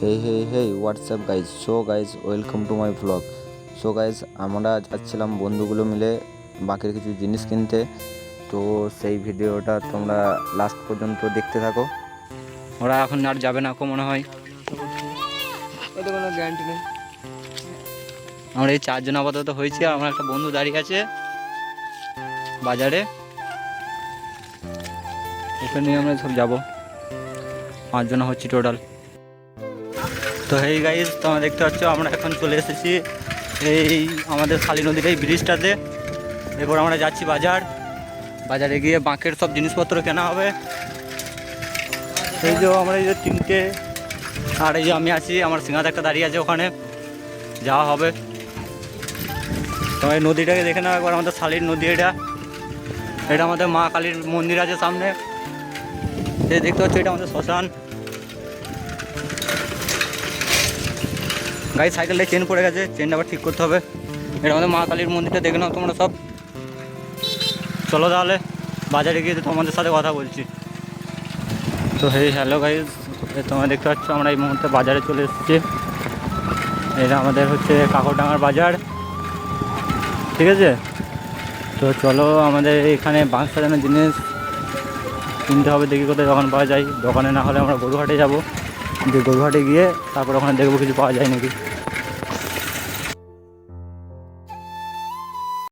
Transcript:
Hey hey hey WhatsApp guys so guys welcome to my blog so guys আমরা যাচ্ছিলাম বন্ধুগুলো মিলে বাকির কিছু জিনিস কিনতে। তো সেই ভিডিওটা তোমরা লাস্ট পর্যন্ত দেখতে থাকো। ওরা এখন আর যাবে না কো মনে হয়। কোনো গ্যারান্টি নেই। আমরা এই চারজন আপাতত হয়েছি আর আমার একটা বন্ধু দাঁড়িয়ে আছে বাজারে। ওকে নিয়ে আমরা সব যাব। পাঁচজন হচ্ছি টোটাল তো এই গাইজ তোমরা দেখতে পাচ্ছ, আমরা এখন চলে এসেছি এই আমাদের খালি নদীর এই ব্রিজটাতে। এরপর আমরা যাচ্ছি বাজার। বাজারে গিয়ে বাঁকের সব জিনিসপত্র কেনা হবে। এই যে আমরা এই যে তিনটে, আর এই যে আমি আছি, আমার সিঙ্গাতে একটা দাঁড়িয়ে আছে ওখানে। যাওয়া হবে। তো এই নদীটাকে দেখে নাও একবার, আমাদের শালির নদী এটা। এটা আমাদের মা কালীর মন্দির আছে সামনে। দেখতে পাচ্ছ, এটা আমাদের শ্মশান। গাড়ি সাইকেলটা চেন পড়ে গেছে, চেনটা আবার ঠিক করতে হবে। এটা আমাদের মা কালীর মন্দিরটা, দেখে নাও তোমরা সব। চলো তাহলে, বাজারে গিয়ে তোমাদের সাথে কথা বলছি। তো হেই হ্যালো গাইজ তোমরা দেখতে পাচ্ছ, আমরা এই মুহূর্তে বাজারে চলে এসেছি। এটা আমাদের হচ্ছে কাকরডাঙ্গার বাজার। ঠিক আছে? তো চলো, আমাদের এখানে বাঁশ সাজানোর জিনিস কিনতে হবে, দেখি কোথায় দোকান পাওয়া যায়। দোকানে না হলে আমরা গরুহাটে যাব। যে গরুহাটে গিয়ে তারপর ওখানে দেখব কিছু পাওয়া যায় নাকি।